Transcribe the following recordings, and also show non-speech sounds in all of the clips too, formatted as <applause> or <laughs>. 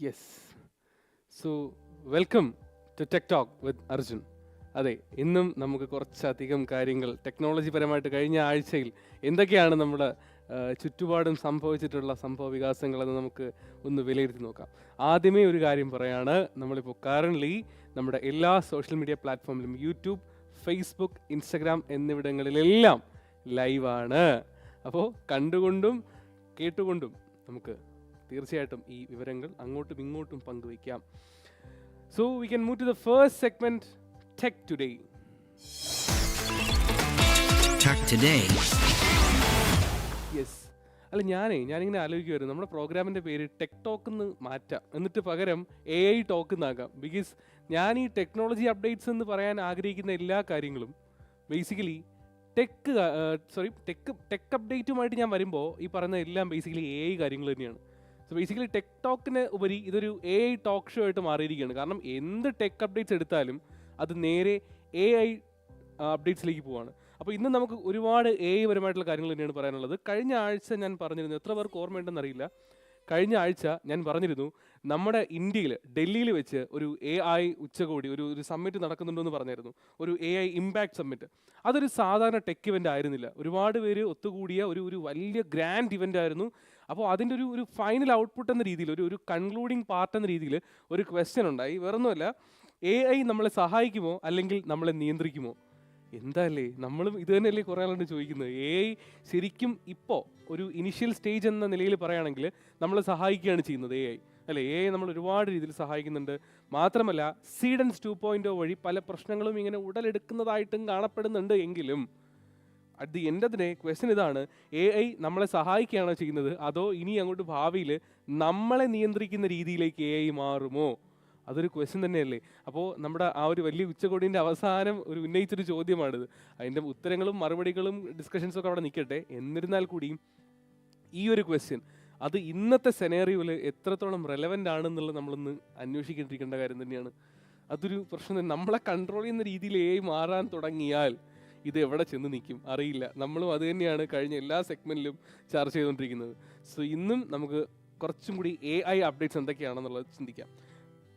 Yes so welcome to tech talk with Arjun അതെ ഇന്നും നമുക്ക് കുറച്ചധികം കാര്യങ്ങൾ ടെക്നോളജി പരമായിട്ട് കഴിഞ്ഞ ആഴ്ചയിൽ എന്തൊക്കെയാണ് നമ്മുടെ ചുറ്റുപാടും സംഭവിച്ചിട്ടുള്ള സംഭവ വികാസങ്ങളെന്ന് നമുക്ക് ഒന്ന് വിലയിരുത്തി നോക്കാം. ആദ്യമേ ഒരു കാര്യം പറയാണ് നമ്മളിപ്പോൾ കറന്റ്ലി നമ്മുടെ എല്ലാ സോഷ്യൽ മീഡിയ പ്ലാറ്റ്ഫോമിലും യൂട്യൂബ് ഫേസ്ബുക്ക് ഇൻസ്റ്റഗ്രാം എന്നിവിടങ്ങളിലെല്ലാം ലൈവാണ് അപ്പോൾ കണ്ടുകൊണ്ടും കേട്ടുകൊണ്ടും നമുക്ക് തീർച്ചയായിട്ടും ഈ വിവരങ്ങൾ അങ്ങോട്ടും ഇങ്ങോട്ടും പങ്കുവയ്ക്കാം. So we can move to the first segment tech today. Yes അല്ല ഞാനേ ഞാനിങ്ങനെ ആലോചിക്കുമായിരുന്നു നമ്മുടെ പ്രോഗ്രാമിന്റെ പേര് ടെക് ടോക്ക് എന്ന് മാറ്റാം. എന്നിട്ട് പകരം എ ഐ ടോക്ക് എന്നാക്കാം ബിക്കോസ് ഞാൻ ഈ ടെക്നോളജി അപ്ഡേറ്റ്സ് എന്ന് പറയാൻ ആഗ്രഹിക്കുന്ന എല്ലാ കാര്യങ്ങളും basically tech sorry tech tech അപ്ഡേറ്റുമായിട്ട് ഞാൻ വരുമ്പോൾ ഈ പറയുന്ന എല്ലാം ബേസിക്കലി എ ഐ കാര്യങ്ങൾ തന്നെയാണ്. സോ ബേസിക്കലി ടെക് ടോക്കിന് ഉപരി ഇതൊരു എ ഐ ടോക്ക് ഷോ ആയിട്ട് മാറിയിരിക്കുകയാണ്. കാരണം എന്ത് ടെക് അപ്ഡേറ്റ്സ് എടുത്താലും അത് നേരെ എ ഐ അപ്ഡേറ്റ്സിലേക്ക് പോവാണ്. അപ്പോൾ ഇന്ന് നമുക്ക് ഒരുപാട് എ ഐ പരമായിട്ടുള്ള കാര്യങ്ങൾ തന്നെയാണ് പറയാനുള്ളത്. കഴിഞ്ഞ ആഴ്ച ഞാൻ പറഞ്ഞിരുന്നു എത്ര പേർക്ക് ഓർമ്മയുണ്ടെന്ന് അറിയില്ല. കഴിഞ്ഞ ആഴ്ച ഞാൻ പറഞ്ഞിരുന്നു നമ്മുടെ ഇന്ത്യയിൽ ഡൽഹിയിൽ വെച്ച് ഒരു എ ഐ ഉച്ചകോടി ഒരു ഒരു സമ്മിറ്റ് നടക്കുന്നുണ്ടെന്ന് പറഞ്ഞിരുന്നു ഒരു എ ഐ ഇമ്പാക്ട് സമ്മിറ്റ് അതൊരു സാധാരണ ടെക് ഇവന്റ് ആയിരുന്നില്ല. ഒരുപാട് പേര് ഒത്തുകൂടിയ ഒരു ഒരു വലിയ ഗ്രാൻഡ് ഇവന്റ് ആയിരുന്നു. അപ്പോൾ അതിന്റെ ഒരു ഒരു ഫൈനൽ ഔട്ട്പുട്ട് എന്ന രീതിയിൽ ഒരു ഒരു കൺക്ലൂഡിങ് പാർട്ട് എന്ന രീതിയിൽ ഒരു ക്വസ്റ്റ്യൻ ഉണ്ടായി. വേറൊന്നുമല്ല എ ഐ നമ്മളെ സഹായിക്കുമോ? അല്ലെങ്കിൽ നമ്മളെ നിയന്ത്രിക്കുമോ? എന്താല്ലേ? നമ്മളും ഇത് തന്നെയല്ലേ കുറേ ആളുണ്ട് ചോദിക്കുന്നത്. എ ഐ ശരിക്കും ഇപ്പോൾ ഒരു ഇനിഷ്യൽ സ്റ്റേജ് എന്ന നിലയിൽ പറയുകയാണെങ്കിൽ നമ്മളെ സഹായിക്കുകയാണ് ചെയ്യുന്നത് എ ഐ അല്ലേ? എ ഐ നമ്മൾ ഒരുപാട് രീതിയിൽ സഹായിക്കുന്നുണ്ട്. മാത്രമല്ല സീഡൻസ് ടു പോയിന്റ് വഴി പല പ്രശ്നങ്ങളും ഇങ്ങനെ ഉടലെടുക്കുന്നതായിട്ടും കാണപ്പെടുന്നുണ്ട് എങ്കിലും at the the day question ഇതാണ് എ ഐ നമ്മളെ സഹായിക്കുകയാണോ ചെയ്യുന്നത്? അതോ ഇനി അങ്ങോട്ട് ഭാവിയിൽ നമ്മളെ നിയന്ത്രിക്കുന്ന രീതിയിലേക്ക് എ ഐ മാറുമോ? അതൊരു ക്വസ്റ്റ്യൻ തന്നെയല്ലേ. അപ്പോൾ നമ്മുടെ ആ ഒരു വലിയ ഉച്ചകോടിന്റെ അവസാനം ഒരു ഉന്നയിച്ചൊരു ചോദ്യമാണിത്. അതിന്റെ ഉത്തരങ്ങളും മറുപടികളും ഡിസ്കഷൻസും ഒക്കെ അവിടെ നിൽക്കട്ടെ എന്നിരുന്നാൽ കൂടിയും ഈ ഒരു ക്വസ്റ്റ്യൻ അത് ഇന്നത്തെ സെനേറിയോയിൽ എത്രത്തോളം റെലവന്റ് ആണെന്നുള്ളത് നമ്മളൊന്ന് അന്വേഷിക്കേണ്ടിരിക്കേണ്ട കാര്യം തന്നെയാണ്. അതൊരു പ്രശ്നം നമ്മളെ കൺട്രോൾ ചെയ്യുന്ന രീതിയിൽ എ മാറാൻ തുടങ്ങിയാൽ ഇത് എവിടെ ചെന്ന് നിൽക്കും അറിയില്ല. നമ്മളും അത് തന്നെയാണ് കഴിഞ്ഞ എല്ലാ സെഗ്മെന്റിലും ചർച്ച ചെയ്തുകൊണ്ടിരിക്കുന്നത്. സോ ഇന്നും നമുക്ക് കുറച്ചും കൂടി എ ഐ അപ്ഡേറ്റ്സ് എന്തൊക്കെയാണെന്നുള്ളത് ചിന്തിക്കാം.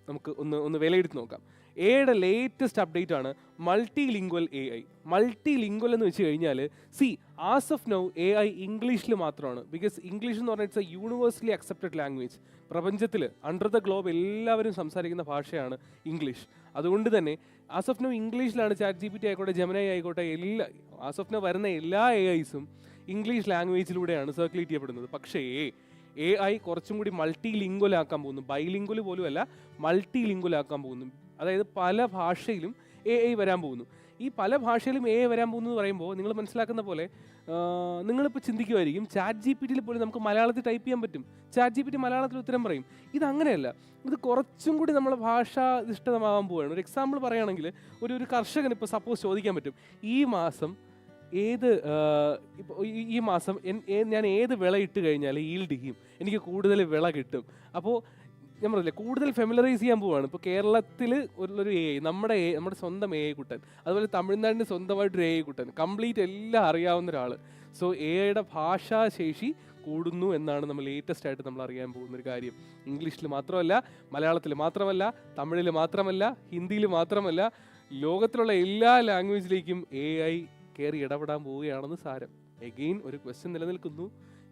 നമുക്ക് ഒന്ന് ഒന്ന് വിലയിരുത്തി നോക്കാം. എയുടെ ലേറ്റസ്റ്റ് അപ്ഡേറ്റ് ആണ് multilingual A I multilingual എന്ന് വെച്ച് കഴിഞ്ഞാൽ see as of now A I ഇംഗ്ലീഷിൽ മാത്രമാണ്. ബിക്കോസ് ഇംഗ്ലീഷ് എന്ന് പറഞ്ഞാൽ it's a universally accepted language പ്രപഞ്ചത്തിൽ അണ്ടർ ദ ഗ്ലോബ് എല്ലാവരും സംസാരിക്കുന്ന ഭാഷയാണ് ഇംഗ്ലീഷ് അതുകൊണ്ട് തന്നെ ആസ് ഇംഗ്ലീഷിലാണ് ചാറ്റ് ജി പി ടി ആയിക്കോട്ടെ ജമനായി ആയിക്കോട്ടെ എല്ലാ ആസ് ഓഫ് നോ വരുന്ന എല്ലാ എ ഐസും ഇംഗ്ലീഷ് ലാംഗ്വേജിലൂടെയാണ് സർക്കുലേറ്റ് ചെയ്യപ്പെടുന്നത്. പക്ഷേ എ ഐ കുറച്ചും കൂടി മൾട്ടി ലിംഗ്വലാക്കാൻ പോകുന്നു. ബൈലിംഗ്വൽ പോലും അല്ല മൾട്ടി ലിംഗ്വലാക്കാൻ പോകുന്നു. അതായത് പല ഭാഷയിലും എ ഐ വരാൻ പോകുന്നു. ഈ പല ഭാഷയിലും എ വരാൻ പോകുന്നു എന്ന് പറയുമ്പോൾ നിങ്ങൾ മനസ്സിലാക്കുന്ന പോലെ നിങ്ങളിപ്പോൾ ചിന്തിക്കുമായിരിക്കും ചാറ്റ് ജി പി ടിയിൽ പോലും നമുക്ക് മലയാളത്തിൽ ടൈപ്പ് ചെയ്യാൻ പറ്റും. ചാറ്റ് ജി പി ടി മലയാളത്തിൽ ഉത്തരം പറയും. ഇത് അങ്ങനെയല്ല ഇത് കുറച്ചും കൂടി നമ്മളെ ഭാഷ ഇഷ്ടമാകാൻ പോവുകയാണ്. ഒരു എക്സാമ്പിൾ പറയുകയാണെങ്കിൽ ഒരു ഒരു കർഷകൻ ഇപ്പോൾ സപ്പോസ് ചോദിക്കാൻ പറ്റും ഈ മാസം ഏത് ഇപ്പോൾ ഈ മാസം ഞാൻ ഏത് വിള ഇട്ട് കഴിഞ്ഞാൽ ഈൽഡ് ചെയ്യും? എനിക്ക് കൂടുതൽ വിള കിട്ടും. അപ്പോൾ ഞാൻ പറഞ്ഞില്ലേ കൂടുതൽ ഫെമിലറൈസ് ചെയ്യാൻ പോവാണ്. ഇപ്പോൾ കേരളത്തിൽ ഒരു എ നമ്മുടെ എ നമ്മുടെ സ്വന്തം എ കുട്ടൻ അതുപോലെ തമിഴ്നാടിന്റെ സ്വന്തമായിട്ടൊരു എ കുട്ടൻ കംപ്ലീറ്റ് എല്ലാം അറിയാവുന്ന ഒരാൾ സോ എ ഐയുടെ ഭാഷാശേഷി കൂടുന്നു എന്നാണ് നമ്മൾ ലേറ്റസ്റ്റ് ആയിട്ട് നമ്മൾ അറിയാൻ പോകുന്ന ഒരു കാര്യം. ഇംഗ്ലീഷിൽ മാത്രമല്ല മലയാളത്തിൽ മാത്രമല്ല തമിഴിൽ മാത്രമല്ല ഹിന്ദിയിൽ മാത്രമല്ല ലോകത്തിലുള്ള എല്ലാ ലാംഗ്വേജിലേക്കും എ ഐ കയറി ഇടപെടാൻ പോവുകയാണെന്ന് സാരം. എഗെയിൻ ഒരു ക്വസ്റ്റ്യൻ നിലനിൽക്കുന്നു.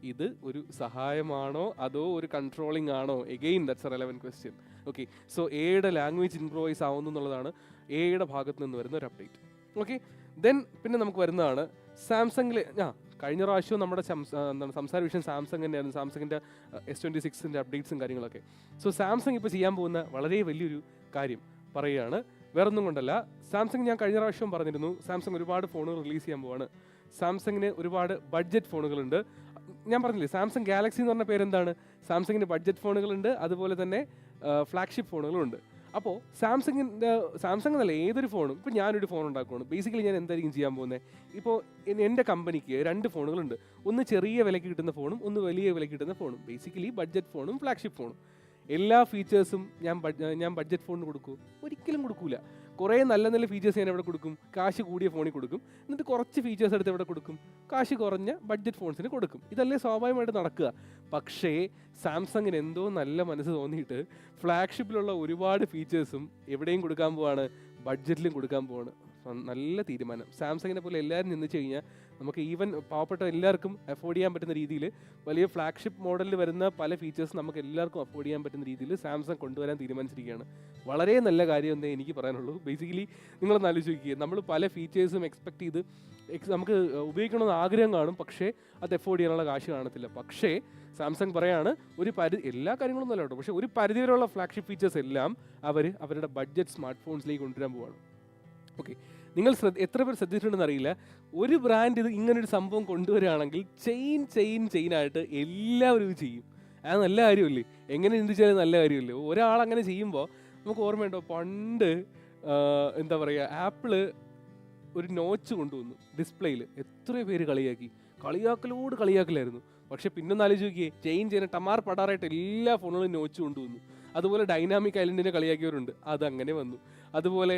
ഇത് ഒരു സഹായമാണോ അതോ ഒരു കൺട്രോളിംഗ് ആണോ? Again that's a relevant question okay so എയുടെ ലാംഗ്വേജ് ഇംപ്രൂവൈസ് ആവുന്നു എന്നുള്ളതാണ് എയുടെ ഭാഗത്ത് നിന്ന് വരുന്ന ഒരു അപ്ഡേറ്റ് ഓക്കെ ദെൻ പിന്നെ നമുക്ക് വരുന്നതാണ് സാംസങ്ങിലെ ആ കഴിഞ്ഞ പ്രാവശ്യവും നമ്മുടെ എന്താണ് സംസാര വിഷയം സാംസങ് തന്നെയായിരുന്നു സാംസങ്ങിന്റെ എസ് ട്വന്റി സിക്സിന്റെ അപ്ഡേറ്റ്സും കാര്യങ്ങളൊക്കെ. സോ സാംസങ് ഇപ്പോൾ ചെയ്യാൻ പോകുന്ന വളരെ വലിയൊരു കാര്യം പറയുകയാണ്. വേറൊന്നും കൊണ്ടല്ല സാംസങ് ഞാൻ കഴിഞ്ഞ പ്രാവശ്യം പറഞ്ഞിരുന്നു സാംസങ് ഒരുപാട് ഫോണുകൾ റിലീസ് ചെയ്യാൻ പോവാണ്. സാംസങ്ങിന് ഒരുപാട് ബഡ്ജറ്റ് ഫോണുകളുണ്ട് ഞാൻ പറഞ്ഞില്ലേ സാംസങ് ഗാലക്സി എന്ന് പറഞ്ഞ പേരെന്താണ്? സാംസങ്ങിന്റെ ബഡ്ജറ്റ് ഫോണുകളുണ്ട് അതുപോലെ തന്നെ ഫ്ലാഗ്ഷിപ്പ് ഫോണുകളുണ്ട് അപ്പോൾ സാംസങ്ങിന്റെ സാംസങ് എന്നല്ല ഏതൊരു ഫോണും ഇപ്പോൾ ഞാനൊരു ഫോൺ ഉണ്ടാക്കുകയാണ് ബേസിക്കലി ഞാൻ എന്തായിരിക്കും ചെയ്യാൻ പോകുന്നത് ഇപ്പോൾ എന്റെ കമ്പനിക്ക് രണ്ട് ഫോണുകളുണ്ട് ഒന്ന് ചെറിയ വിലയ്ക്ക് കിട്ടുന്ന ഫോണും ഒന്ന് വലിയ വിലയ്ക്ക് കിട്ടുന്ന ഫോണും ബേസിക്കലി ബഡ്ജറ്റ് ഫോണും ഫ്ലാഗ്ഷിപ്പ് ഫോണും എല്ലാ ഫീച്ചേഴ്സും ഞാൻ ഞാൻ ബഡ്ജറ്റ് ഫോണിന് കൊടുക്കൂ. ഒരിക്കലും കൊടുക്കൂല. കുറേ നല്ല നല്ല ഫീച്ചേഴ്സ് ഞാൻ ഇവിടെ കൊടുക്കും. കാശ് കൂടിയ ഫോണിൽ കൊടുക്കും. എന്നിട്ട് കുറച്ച് ഫീച്ചേഴ്സ് എടുത്ത് ഇവിടെ കൊടുക്കും. കാശ് കുറഞ്ഞ ബഡ്ജറ്റ് ഫോൺസിന് കൊടുക്കും. ഇതല്ലേ സ്വാഭാവികമായിട്ട് നടക്കുക. പക്ഷേ സാംസങ്ങിന് എന്തോ നല്ല മനസ്സ് തോന്നിയിട്ട് ഫ്ലാഗ്ഷിപ്പിലുള്ള ഒരുപാട് ഫീച്ചേഴ്സും എവിടെയും കൊടുക്കാൻ പോവാണ്. ബഡ്ജറ്റിലും കൊടുക്കാൻ പോവാണ്. നല്ല തീരുമാനം. സാംസങ്ങിനെ പോലെ എല്ലാവരും നിന്നിച്ച് കഴിഞ്ഞാൽ നമുക്ക് ഈവൻ പാവപ്പെട്ട എല്ലാവർക്കും അഫോർഡ് ചെയ്യാൻ പറ്റുന്ന രീതിയിൽ വലിയ ഫ്ലാഗ്ഷിപ്പ് മോഡലിൽ വരുന്ന പല ഫീച്ചേഴ്സ് നമുക്ക് എല്ലാവർക്കും അഫോർഡ് ചെയ്യാൻ പറ്റുന്ന രീതിയിൽ സാംസങ് കൊണ്ടുവരാൻ തീരുമാനിച്ചിരിക്കുകയാണ്. വളരെ നല്ല കാര്യം എന്നേ എനിക്ക് പറയാനുള്ളൂ. ബേസിക്കലി നിങ്ങളൊന്ന് ആലോചിക്കുക നമ്മൾ പല ഫീച്ചേഴ്സും എക്സ്പെക്ട് ചെയ്ത് നമുക്ക് ഉപയോഗിക്കണമെന്ന് ആഗ്രഹം കാണും പക്ഷേ അത് എഫോർഡ് ചെയ്യാനുള്ള കാശ് കാണത്തില്ല. പക്ഷേ സാംസങ് പറയാണ് ഒരു പരിധി എല്ലാ കാര്യങ്ങളും അല്ല കേട്ടോ പക്ഷേ ഒരു പരിധിവരെയുള്ള ഫ്ലാഗ്ഷിപ്പ് ഫീച്ചേഴ്സ് എല്ലാം അവർ അവരുടെ ബഡ്ജറ്റ് സ്മാർട്ട് ഫോൺസിലേക്ക് കൊണ്ടുവരാൻ പോവാണ്. ഓക്കെ നിങ്ങൾ ശ്രദ്ധ എത്ര പേർ ശ്രദ്ധിച്ചിട്ടുണ്ടെന്ന് അറിയില്ല. ഒരു ബ്രാൻഡ് ഇത് ഇങ്ങനൊരു സംഭവം കൊണ്ടുവരികയാണെങ്കിൽ ചെയിൻ ചെയിൻ ചെയിൻ ആയിട്ട് എല്ലാവരും ഇത് ചെയ്യും. അത് നല്ല കാര്യമല്ലേ? എങ്ങനെ ചിന്തിച്ചാലും നല്ല കാര്യമല്ലേ? ഒരാൾ അങ്ങനെ ചെയ്യുമ്പോൾ നമുക്ക് ഓർമ്മയുണ്ടോ പണ്ട് എന്താ പറയുക ആപ്പിൾ ഒരു നോച്ച് കൊണ്ടുവന്നു ഡിസ്പ്ലേയിൽ എത്ര പേര് കളിയാക്കി. കളിയാക്കലോട് കളിയാക്കലായിരുന്നു. പക്ഷെ പിന്നെ ഒന്ന് ആലോചിച്ച് നോക്കിയേ ചെയിൻ ചെയ്യുന്ന ടമാർ പടാറായിട്ട് എല്ലാ ഫോണുകളും നോച്ച് കൊണ്ടുവന്നു. അതുപോലെ ഡൈനാമിക് ഐലൻഡിനെ കളിയാക്കിയവരുണ്ട്. അത് അങ്ങനെ വന്നു. അതുപോലെ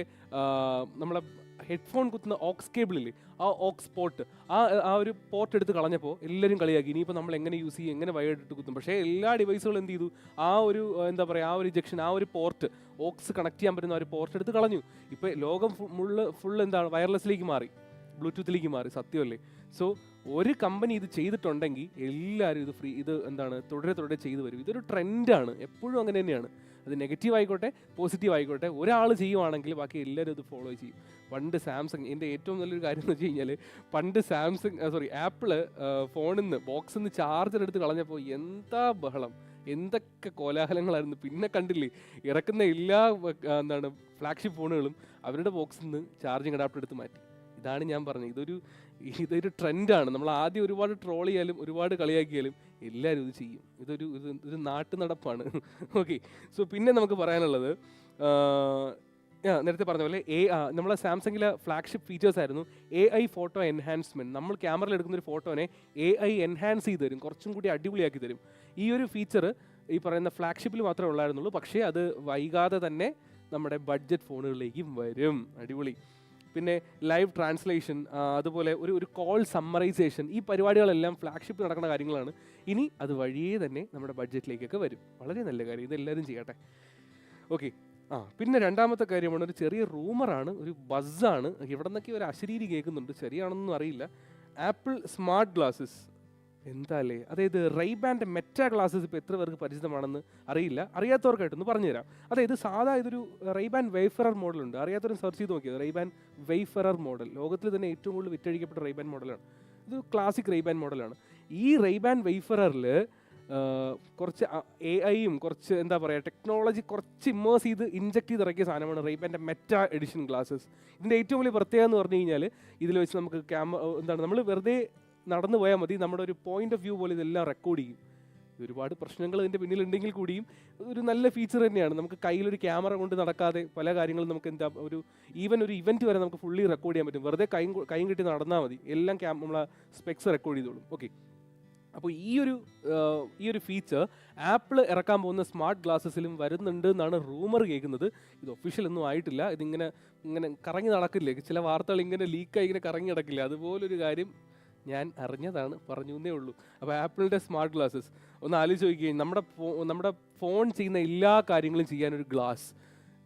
നമ്മളെ ഹെഡ്ഫോൺ കുത്തുന്ന ഓക്സ് കേബിളില്ലേ ആ ഓക്സ് പോർട്ട് ആ ആ ഒരു പോർട്ട് എടുത്ത് കളഞ്ഞപ്പോൾ എല്ലാവരും കളിയാക്കി. ഇനിയിപ്പോൾ നമ്മൾ എങ്ങനെ യൂസ് ചെയ്യും എങ്ങനെ വയറിട്ട് കുത്തും. പക്ഷേ എല്ലാ ഡിവൈസുകളും എന്ത് ചെയ്തു? ആ ഒരു എന്താ പറയുക ആ ഒരു ജംഗ്ഷൻ ആ ഒരു പോർട്ട് ഓക്സ് കണക്ട് ചെയ്യാൻ പറ്റുന്ന ഒരു പോർട്ട് എടുത്ത് കളഞ്ഞു. ഇപ്പോൾ ലോകം ഫുള്ള് ഫുൾ എന്താണ് വയർലെസ്സിലേക്ക് മാറി. ബ്ലൂടൂത്തിലേക്ക് മാറി സത്യമല്ലേ? സോ ഒരു കമ്പനി ഇത് ചെയ്തിട്ടുണ്ടെങ്കിൽ എല്ലാവരും ഇത് ഫ്രീ ഇത് എന്താണ് തുടരെ തുടരെ ചെയ്തു വരും. ഇതൊരു ട്രെൻഡാണ് എപ്പോഴും അങ്ങനെ തന്നെയാണ്. അത് നെഗറ്റീവ് ആയിക്കോട്ടെ പോസിറ്റീവ് ആയിക്കോട്ടെ ഒരാൾ ചെയ്യുവാണെങ്കിൽ ബാക്കി എല്ലാവരും ഇത് ഫോളോ ചെയ്യും. പണ്ട് സാംസങ് എന്റെ ഏറ്റവും നല്ലൊരു കാര്യം എന്ന് വെച്ച് കഴിഞ്ഞാൽ പണ്ട് സാംസങ് സോറി ആപ്പിൾ ഫോണിൽ നിന്ന് ബോക്സിൽ നിന്ന് ചാർജർ എടുത്ത് കളഞ്ഞപ്പോൾ എന്താ ബഹളം എന്തൊക്കെ കോലാഹലങ്ങളായിരുന്നു. പിന്നെ കണ്ടില്ലേ ഇറക്കുന്ന എല്ലാ എന്താണ് ഫ്ലാഗ്ഷിപ്പ് ഫോണുകളും അവരുടെ ബോക്സിൽ നിന്ന് ചാർജിങ് അഡാപ്റ്റർ എടുത്ത് മാറ്റി. ഇതാണ് ഞാൻ പറഞ്ഞത്. ഇതൊരു ഇതൊരു ട്രെൻഡാണ്. നമ്മൾ ആദ്യം ഒരുപാട് ട്രോൾ ചെയ്യാലും ഒരുപാട് കളിയാക്കിയാലും എല്ലാവരും ഇത് ചെയ്യും. ഇതൊരു ഇത് ഒരു നാട്ടു നടപ്പാണ് ഓക്കെ <laughs> സോ പിന്നെ നമുക്ക് പറയാനുള്ളത് നേരത്തെ പറഞ്ഞ പോലെ എ നമ്മളെ സാംസങ്ങിലെ ഫ്ലാഗ്ഷിപ്പ് ഫീച്ചേഴ്സ് ആയിരുന്നു എ ഐ ഫോട്ടോ എൻഹാൻസ്മെന്റ് നമ്മൾ ക്യാമറയിൽ എടുക്കുന്ന ഒരു ഫോട്ടോനെ എ ഐ എൻഹാൻസ് ചെയ്ത് തരും. കുറച്ചും കൂടി അടിപൊളിയാക്കി തരും. ഈ ഒരു ഫീച്ചർ ഈ പറയുന്ന ഫ്ലാഗ്ഷിപ്പിൽ മാത്രമേ ഉള്ളായിരുന്നുള്ളൂ. പക്ഷേ അത് വൈകാതെ തന്നെ നമ്മുടെ ബഡ്ജറ്റ് ഫോണുകളിലേക്കും വരും. അടിപൊളി. പിന്നെ ലൈവ് ട്രാൻസ്ലേഷൻ അതുപോലെ ഒരു ഒരു കോൾ സമ്മറൈസേഷൻ ഈ പരിപാടികളെല്ലാം ഫ്ലാഗ്ഷിപ്പ് നടക്കുന്ന കാര്യങ്ങളാണ്. ഇനി അത് വഴിയേ തന്നെ നമ്മുടെ ബഡ്ജറ്റിലേക്കൊക്കെ വരും. വളരെ നല്ല കാര്യം. ഇതെല്ലാവരും ചെയ്യട്ടെ. ഓക്കെ ആ പിന്നെ രണ്ടാമത്തെ കാര്യമാണ് ഒരു ചെറിയ റൂമറാണ് ഒരു ബസ്സാണ് ഇവിടെ നിന്നൊക്കെ ഒരു അശരീരി കേൾക്കുന്നുണ്ട്. ശരിയാണെന്നൊന്നും അറിയില്ല. ആപ്പിൾ സ്മാർട്ട് ഗ്ലാസ്സസ് എന്താ അല്ലേ അതായത് റൈബാൻഡ് മെറ്റ ഗ്ലാസ്സസ് ഇപ്പോൾ എത്ര പേർക്ക് പരിചിതമാണെന്ന് അറിയില്ല. അറിയാത്തവർക്കായിട്ടൊന്ന് പറഞ്ഞുതരാം അതായത് സാധാ ഇതൊരു റൈബാൻ വെയ്ഫറർ മോഡലുണ്ട് അറിയാത്തവരും സെർച്ച് ചെയ്ത് നോക്കിയത് റൈബാൻ വെയ്ഫറർ മോഡൽ ലോകത്തിൽ തന്നെ ഏറ്റവും കൂടുതൽ വിറ്റഴിക്കപ്പെട്ട റൈബാൻ മോഡലാണ് ഇത് ക്ലാസിക് റൈബാൻ മോഡലാണ് ഈ റൈബാൻ വെയ്ഫററിൽ കുറച്ച് എ ഐയും കുറച്ച് എന്താ പറയുക ടെക്നോളജി കുറച്ച് ഇമ്മേഴ്സ് ചെയ്ത് ഇഞ്ചക്ട് ചെയ്ത് ഇറക്കിയ സാധനമാണ് റൈബാന്റെ മെറ്റ എഡിഷൻ ഗ്ലാസ്സസ് ഇതിന്റെ ഏറ്റവും വലിയ പ്രത്യേകത എന്ന് പറഞ്ഞു കഴിഞ്ഞാൽ ഇതിൽ വെച്ച് നമുക്ക് ക്യാമറ എന്താണ് നമ്മൾ വെറുതെ നടന്നു പോയാൽ മതി. നമ്മുടെ ഒരു പോയിന്റ് ഓഫ് വ്യൂ പോലെ ഇതെല്ലാം റെക്കോർഡ് ചെയ്യും. ഒരുപാട് പ്രശ്നങ്ങൾ ഇതിന്റെ പിന്നിലുണ്ടെങ്കിൽ കൂടിയും ഒരു നല്ല ഫീച്ചർ തന്നെയാണ്. നമുക്ക് കയ്യിലൊരു ക്യാമറ കൊണ്ട് നടക്കാതെ പല കാര്യങ്ങളും നമുക്ക് എന്താ ഒരു ഈവൻ ഒരു ഇവന്റ് വരെ നമുക്ക് ഫുള്ളി റെക്കോർഡ് ചെയ്യാൻ പറ്റും. വെറുതെ കൈ കൈയും കിട്ടി നടന്നാൽ മതി. എല്ലാം ക്യാം നമ്മളെ സ്പെക്സ് റെക്കോർഡ് ചെയ്തോളും. ഓക്കെ അപ്പോൾ ഈ ഒരു ഈ ഒരു ഫീച്ചർ ആപ്പിൾ ഇറക്കാൻ പോകുന്ന സ്മാർട്ട് ഗ്ലാസ്സസിലും വരുന്നുണ്ട് എന്നാണ് റൂമർ കേൾക്കുന്നത്. ഇത് ഒഫീഷ്യൽ ഒന്നും ആയിട്ടില്ല. ഇതിങ്ങനെ ഇങ്ങനെ കറങ്ങി നടക്കില്ലേ? ചില വാർത്തകൾ ഇങ്ങനെ ലീക്കായി ഇങ്ങനെ കറങ്ങി നടക്കില്ല? അതുപോലൊരു കാര്യം ഞാൻ അറിഞ്ഞതാണ് പറഞ്ഞു എന്നേ ഉള്ളൂ. അപ്പോൾ ആപ്പിളിന്റെ സ്മാർട്ട് ഗ്ലാസ്സസ്. ഒന്ന് ആലോചിച്ച് നോക്കുകയും നമ്മുടെ നമ്മുടെ ഫോൺ ചെയ്യുന്ന എല്ലാ കാര്യങ്ങളും ചെയ്യാനൊരു ഗ്ലാസ്.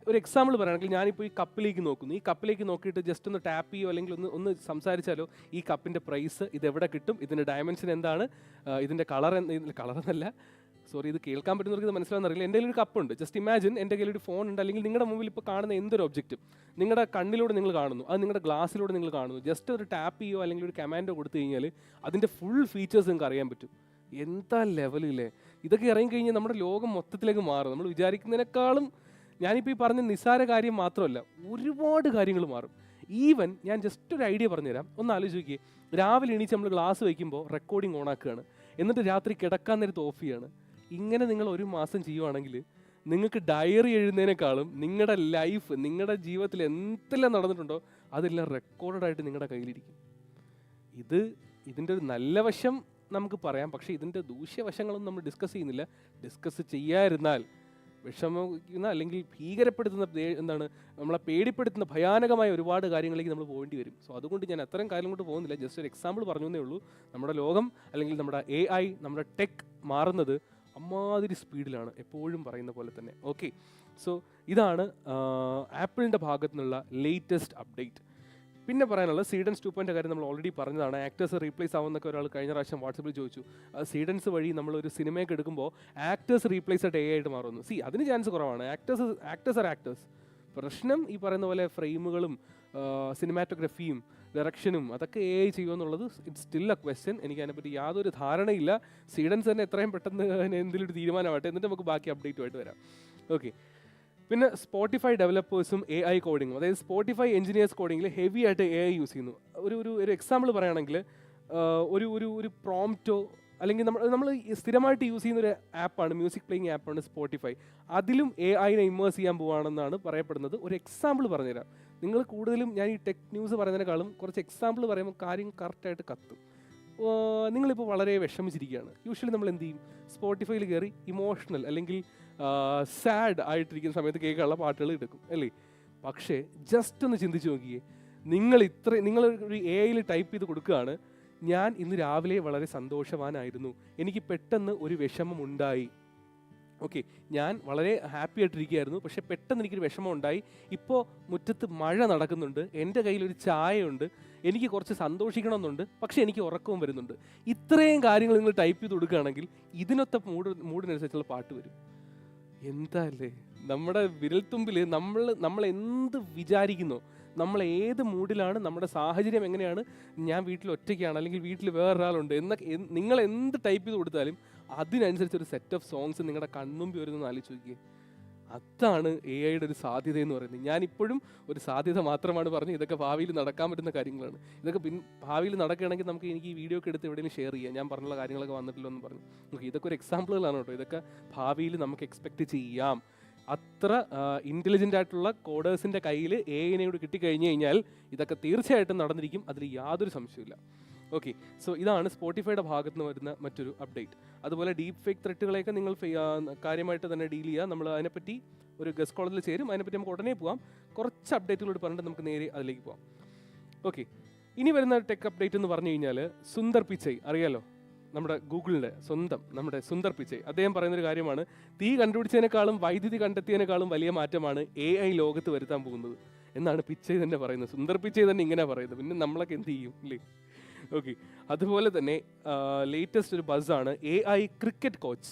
ഒരു എക്സാമ്പിൾ പറയുകയാണെങ്കിൽ ഞാനിപ്പോൾ ഈ കപ്പിലേക്ക് നോക്കുന്നു. ഈ കപ്പിലേക്ക് നോക്കിയിട്ട് ജസ്റ്റ് ഒന്ന് ടാപ്പ് ചെയ്യോ അല്ലെങ്കിൽ ഒന്ന് ഒന്ന് സംസാരിച്ചാലോ ഈ കപ്പിന്റെ പ്രൈസ് ഇതെവിടെ കിട്ടും ഇതിന്റെ ഡയമെൻഷൻ എന്താണ് ഇതിന്റെ കളർ കളർ എന്നല്ല സോറി ഇത് കേൾക്കാൻ പറ്റുന്നവർക്ക് ഇത് മനസ്സിലാവുന്നറിയില്ല എന്റെ കയ്യിൽ ഒരു കപ്പുണ്ട്. ജസ്റ്റ് ഇമാജിൻ എന്റെ കയ്യിൽ ഒരു ഫോൺ ഉണ്ട്. അല്ലെങ്കിൽ നിങ്ങളുടെ മുമ്പിൽ ഇപ്പോൾ കാണുന്ന എന്തൊരു ഒബ്ജക്റ്റും നിങ്ങളുടെ കണ്ണിലൂടെ നിങ്ങൾ കാണുന്നു. അത് നിങ്ങളുടെ ഗ്ലാസ്സിലൂടെ നിങ്ങൾ കാണുന്നു. ജസ്റ്റ് ഒരു ടാപ്പ് ചെയ്യോ അല്ലെങ്കിൽ ഒരു കമാൻഡോ കൊടുത്തു കഴിഞ്ഞാൽ അതിന്റെ ഫുൾ ഫീച്ചേഴ്സ് നിങ്ങൾക്ക് അറിയാൻ പറ്റും. എന്താ ലെവലില്ലേ ഇതൊക്കെ ഇറങ്ങിക്കഴിഞ്ഞാൽ നമ്മുടെ ലോകം മൊത്തത്തിലേക്ക് മാറും. നമ്മൾ വിചാരിക്കുന്നതിനേക്കാളും ഞാനിപ്പോൾ ഈ പറഞ്ഞ നിസ്സാര കാര്യം മാത്രമല്ല ഒരുപാട് കാര്യങ്ങൾ മാറും. ഈവൻ ഞാൻ ജസ്റ്റ് ഒരു ഐഡിയ പറഞ്ഞുതരാം. ഒന്ന് ആലോചിച്ച് നോക്കിയേ. രാവിലെ എണീച്ച് നമ്മൾ ഗ്ലാസ് വയ്ക്കുമ്പോൾ റെക്കോർഡിംഗ് ഓണാക്കുകയാണ് എന്നിട്ട് രാത്രി കിടക്കാൻ നേരത്ത് ഓഫ് ചെയ്യാണ്. ഇങ്ങനെ നിങ്ങൾ ഒരു മാസം ചെയ്യുവാണെങ്കിൽ നിങ്ങൾക്ക് ഡയറി എഴുതുന്നതിനേക്കാളും നിങ്ങളുടെ ലൈഫ് നിങ്ങളുടെ ജീവിതത്തിൽ എന്തെല്ലാം നടന്നിട്ടുണ്ടോ അതെല്ലാം റെക്കോർഡഡ് ആയിട്ട് നിങ്ങളുടെ കയ്യിലിരിക്കും. ഇത് ഇതിന്റെ ഒരു നല്ല വശം നമുക്ക് പറയാം. പക്ഷേ ഇതിന്റെ ദൂഷ്യവശങ്ങളൊന്നും നമ്മൾ ഡിസ്കസ് ചെയ്യുന്നില്ല. ഡിസ്കസ് ചെയ്യാതിരുന്നാൽ വിഷമിക്കുന്ന അല്ലെങ്കിൽ ഭീകരപ്പെടുത്തുന്ന എന്താണ് നമ്മളെ പേടിപ്പെടുത്തുന്ന ഭയാനകമായ ഒരുപാട് കാര്യങ്ങളിലേക്ക് നമ്മൾ പോകേണ്ടി വരും. സോ അതുകൊണ്ട് ഞാൻ അത്തരം കാര്യം കൊണ്ട് പോകുന്നില്ല. ജസ്റ്റ് ഒരു എക്സാമ്പിൾ പറഞ്ഞു എന്നേ ഉള്ളൂ. നമ്മുടെ ലോകം അല്ലെങ്കിൽ നമ്മുടെ എ നമ്മുടെ ടെക് മാറുന്നത് അമ്മാതിരി സ്പീഡിലാണ് എപ്പോഴും പറയുന്ന പോലെ തന്നെ. ഓക്കെ സോ ഇതാണ് ആപ്പിളിന്റെ ഭാഗത്തു നിന്നുള്ള ലേറ്റസ്റ്റ് അപ്ഡേറ്റ് പിന്നെ പറയാനുള്ളത് സീഡൻസ് ടു പോയിന്റ് കാര്യം നമ്മൾ ഓൾറെഡി പറഞ്ഞതാണ്. ആക്ടേഴ്സ് റീപ്ലേസ് ആവുന്നൊക്കെ ഒരാൾ കഴിഞ്ഞ പ്രാവശ്യം വാട്സപ്പിൽ ചോദിച്ചു. സീഡൻസ് വഴി നമ്മൾ ഒരു സിനിമയൊക്കെ എടുക്കുമ്പോൾ ആക്ടേഴ്സ് റീപ്ലേസ് ആയിട്ട് എ ആയിട്ട് മാറുന്നു. സി അതിന് ചാൻസ് കുറവാണ്. ആക്ടേഴ്സ് ആക്ടേഴ്സ് ആർ ആക്ടേഴ്സ് പ്രശ്നം ഈ പറയുന്ന പോലെ ഫ്രെയിമുകളും സിനിമാറ്റോഗ്രഫിയും ഡയറക്ഷനും അതൊക്കെ എ ഐ ചെയ്യുമെന്നുള്ളത് ഇറ്റ്സ് സ്റ്റിൽ എ ക്വസ്റ്റ്യൻ എനിക്ക് അതിനെപ്പറ്റി യാതൊരു ധാരണയില്ല. സീഡൻസ് തന്നെ എത്രയും പെട്ടെന്ന് എന്തെങ്കിലും ഒരു തീരുമാനമാവട്ടെ എന്നിട്ട് നമുക്ക് ബാക്കി അപ്ഡേറ്റുമായിട്ട് വരാം. ഓക്കെ പിന്നെ സ്പോട്ടിഫൈ ഡെവലപ്പേഴ്സും എ ഐ കോഡിങ്ങും അതായത് സ്പോട്ടിഫൈ എഞ്ചിനീയേഴ്സ് കോഡിങ്ങിൽ ഹെവി ആയിട്ട് എ ഐ യൂസ് ചെയ്യുന്നു. ഒരു ഒരു ഒരു എക്സാമ്പിൾ പറയുകയാണെങ്കിൽ ഒരു ഒരു ഒരു പ്രോംപ്റ്റോ അല്ലെങ്കിൽ നമ്മൾ നമ്മൾ സ്ഥിരമായിട്ട് യൂസ് ചെയ്യുന്ന ഒരു ആപ്പാണ് മ്യൂസിക് പ്ലേയിങ് ആപ്പാണ് സ്പോട്ടിഫൈ അതിലും എ ഐനെ ഇമ്മേഴ്സ് ചെയ്യാൻ പോവാണെന്നാണ് പറയപ്പെടുന്നത്. ഒരു എക്സാമ്പിൾ പറഞ്ഞുതരാം. നിങ്ങൾ കൂടുതലും ഞാൻ ഈ ടെക് ന്യൂസ് പറയുന്നതിനേക്കാളും കുറച്ച് എക്സാമ്പിൾ പറയുമ്പോൾ കാര്യം കറക്റ്റായിട്ട് കത്തും. നിങ്ങളിപ്പോൾ വളരെ വിഷമിച്ചിരിക്കുകയാണ്. യൂഷ്വലി നമ്മൾ എന്ത് ചെയ്യും? സ്പോട്ടിഫൈയിൽ കയറി ഇമോഷണൽ അല്ലെങ്കിൽ സാഡ് ആയിട്ടിരിക്കുന്ന സമയത്ത് കേൾക്കാനുള്ള പാട്ടുകൾ എടുക്കും അല്ലേ? പക്ഷേ ജസ്റ്റ് ഒന്ന് ചിന്തിച്ച് നോക്കിയേ. നിങ്ങൾ ഇത്ര നിങ്ങൾ ഒരു എ ഐയിൽ ടൈപ്പ് ചെയ്ത് കൊടുക്കുകയാണ്. ഞാൻ ഇന്ന് രാവിലെ വളരെ സന്തോഷവാനായിരുന്നു. എനിക്ക് പെട്ടെന്ന് ഒരു വിഷമം ഉണ്ടായി ഓക്കെ ഞാൻ വളരെ ഹാപ്പി ആയിട്ടിരിക്കുകയായിരുന്നു. പക്ഷേ പെട്ടെന്ന് എനിക്കൊരു വിഷമം ഉണ്ടായി ഇപ്പോൾ മുറ്റത്ത് മഴ നടക്കുന്നുണ്ട്. എന്റെ കയ്യിൽ ഒരു ചായയുണ്ട്. എനിക്ക് കുറച്ച് സന്തോഷിക്കണമെന്നുണ്ട്. പക്ഷേ എനിക്ക് ഉറക്കവും വരുന്നുണ്ട്. ഇത്രയും കാര്യങ്ങൾ നിങ്ങൾ ടൈപ്പ് ചെയ്ത് കൊടുക്കുകയാണെങ്കിൽ ഇതിനൊത്ത മൂഡ് മൂഡിനനുസരിച്ചുള്ള പാട്ട് വരും. എന്താല്ലേ? നമ്മുടെ വിരൽത്തുമ്പിൽ നമ്മൾ നമ്മൾ എന്ത് വിചാരിക്കുന്നു? നമ്മൾ ഏത് മൂഡിലാണ്? നമ്മുടെ സാഹചര്യം എങ്ങനെയാണ്? ഞാൻ വീട്ടിൽ ഒറ്റയ്ക്കാണ്. അല്ലെങ്കിൽ വീട്ടിൽ വേറൊരാളുണ്ട്. എന്നൊക്കെ നിങ്ങൾ എന്ത് ടൈപ്പ് ചെയ്ത് കൊടുത്താലും അതിനനുസരിച്ച് ഒരു സെറ്റ് ഓഫ് സോങ്സ് നിങ്ങളുടെ കൺമുമ്പിൽ വരുന്ന ആലോചിച്ച് നോക്കിയേ. അതാണ് എ ഐയുടെ ഒരു സാധ്യത എന്ന് പറയുന്നത്. ഞാനിപ്പോഴും ഒരു സാധ്യത മാത്രമാണ് പറഞ്ഞ് ഇതൊക്കെ ഭാവിയിൽ നടക്കാൻ പറ്റുന്ന കാര്യങ്ങളാണ്. ഇതൊക്കെ പിൻ ഭാവിയിൽ നടക്കുകയാണെങ്കിൽ നമുക്ക് എനിക്ക് ഈ വീഡിയോ ഒക്കെ എടുത്ത് എവിടെയെങ്കിലും ഷെയർ ചെയ്യാം. ഞാൻ പറഞ്ഞുള്ള കാര്യങ്ങളൊക്കെ വന്നിട്ടില്ലോ എന്ന് പറഞ്ഞു. നമുക്ക് ഇതൊക്കെ ഒരു എക്സാമ്പിളുകളാണ് കേട്ടോ. ഇതൊക്കെ ഭാവിയിൽ നമുക്ക് എക്സ്പെക്ട് ചെയ്യാം. അത്ര ഇന്റലിജന്റ് ആയിട്ടുള്ള കോഡേഴ്സിന്റെ കയ്യിൽ എ ഐനെ കൂടി കിട്ടിക്കഴിഞ്ഞ് കഴിഞ്ഞാൽ ഇതൊക്കെ തീർച്ചയായിട്ടും നടന്നിരിക്കും. അതിൽ യാതൊരു സംശയമില്ല ഓക്കെ സോ ഇതാണ് സ്പോട്ടിഫൈയുടെ ഭാഗത്ത് നിന്ന് വരുന്ന മറ്റൊരു അപ്ഡേറ്റ് അതുപോലെ ഡീപ്പ് ഫേക്ക് ത്രെട്ടുകളെയൊക്കെ നിങ്ങൾ കാര്യമായിട്ട് തന്നെ ഡീൽ ചെയ്യുക നമ്മൾ അതിനെപ്പറ്റി ഒരു ഗസ് കോളേജിൽ ചേരും. അതിനെപ്പറ്റി നമുക്ക് ഉടനെ പോകാം കുറച്ച് അപ്ഡേറ്റുകളോട് പറഞ്ഞിട്ട് നമുക്ക് നേരെ അതിലേക്ക് പോകാം ഓക്കെ ഇനി വരുന്ന ടെക് അപ്ഡേറ്റ് എന്ന് പറഞ്ഞു കഴിഞ്ഞാൽ സുന്ദർ പിച്ചൈ. അറിയാലോ? നമ്മുടെ ഗൂഗിളിന്റെ സ്വന്തം നമ്മുടെ സുന്ദർ പിച്ചൈ. അദ്ദേഹം പറയുന്നൊരു കാര്യമാണ് തീ കണ്ടുപിടിച്ചതിനേക്കാളും വൈദ്യുതി കണ്ടെത്തിയതിനേക്കാളും വലിയ മാറ്റമാണ് എ ഐ ലോകത്ത് വരുത്താൻ പോകുന്നത്. എന്നാണ് പിച്ചൈ തന്നെ പറയുന്നത്. സുന്ദർ പിച്ചൈ തന്നെ ഇങ്ങനെ പറയുന്നത്. പിന്നെ നമ്മളൊക്കെ എന്ത് ചെയ്യും? അല്ലേ ഓക്കെ അതുപോലെ തന്നെ ലേറ്റസ്റ്റ് ഒരു ബസ്സാണ് A I cricket coach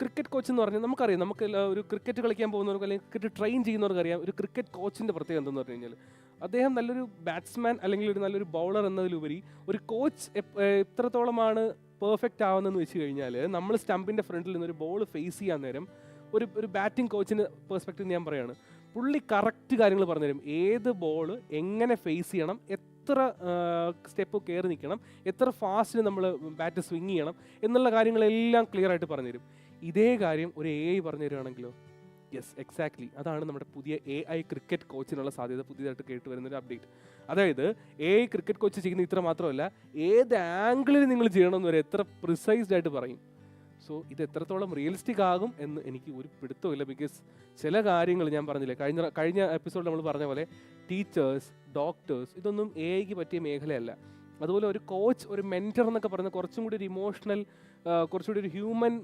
cricket coach എന്ന് പറഞ്ഞാൽ നമുക്കറിയാം നമുക്ക് ഒരു ക്രിക്കറ്റ് കളിക്കാൻ പോകുന്നവർക്ക് അല്ലെങ്കിൽ ക്രിക്കറ്റ് ട്രെയിൻ ചെയ്യുന്നവർക്ക് അറിയാം ഒരു ക്രിക്കറ്റ് കോച്ചിന്റെ പ്രത്യേകത എന്തെന്ന് പറഞ്ഞു കഴിഞ്ഞാൽ അദ്ദേഹം നല്ലൊരു ബാറ്റ്സ്മാൻ അല്ലെങ്കിൽ ഒരു നല്ലൊരു ബൗളർ എന്നതിലുപരി ഒരു കോച്ച് എത്രത്തോളമാണ് പെർഫെക്റ്റ് ആവുന്നതെന്ന് വെച്ച് കഴിഞ്ഞാൽ നമ്മൾ സ്റ്റമ്പിന്റെ ഫ്രണ്ടിൽ നിന്ന് ഒരു ബോൾ ഫേസ് ചെയ്യാൻ നേരം ഒരു ഒരു ബാറ്റിംഗ് കോച്ചിന്റെ പെർസ്പെക്റ്റീവ് ഞാൻ പറയുകയാണ് പുള്ളി കറക്റ്റ് കാര്യങ്ങൾ പറഞ്ഞുതരും. ഏത് ബോൾ എങ്ങനെ ഫേസ് ചെയ്യണം സ്റ്റെപ്പ് കയറി നിൽക്കണം എത്ര ഫാസ്റ്റിൽ നമ്മൾ ബാറ്റ് സ്വിങ് ചെയ്യണം എന്നുള്ള കാര്യങ്ങളെല്ലാം ക്ലിയർ ആയിട്ട് പറഞ്ഞുതരും ഇതേ കാര്യം ഒരു എ ഐ പറഞ്ഞു തരുവാണെങ്കിലോ? യെസ് എക്സാക്ട്ലി അതാണ് നമ്മുടെ പുതിയ എ ഐ ക്രിക്കറ്റ് കോച്ചിനുള്ള സാധ്യത പുതിയതായിട്ട് കേട്ട് വരുന്നൊരു അപ്ഡേറ്റ് അതായത് എ ഐ ക്രിക്കറ്റ് കോച്ച് ചെയ്യുന്ന ഇത്ര മാത്രമല്ല ഏത് ആംഗിളിൽ നിങ്ങൾ ചെയ്യണമെന്ന് വരെ എത്ര പ്രിസൈസ്ഡ് ആയിട്ട് പറയും. സോ ഇത് എത്രത്തോളം റിയലിസ്റ്റിക് ആകും എന്ന് എനിക്ക് ഒരു പിടുത്തമില്ല ബിക്കോസ് ചില കാര്യങ്ങൾ ഞാൻ പറഞ്ഞില്ലേ കഴിഞ്ഞ കഴിഞ്ഞ എപ്പിസോഡ് നമ്മൾ പറഞ്ഞ പോലെ ടീച്ചേഴ്സ് ഡോക്ടേഴ്സ് ഇതൊന്നും എ ഐക്ക് പറ്റിയ മേഖലയല്ല. അതുപോലെ ഒരു കോച്ച് ഒരു മെന്റർ എന്നൊക്കെ പറയുന്ന കുറച്ചും കൂടി ഒരു ഇമോഷണൽ കുറച്ചുകൂടി ഒരു ഹ്യൂമൻ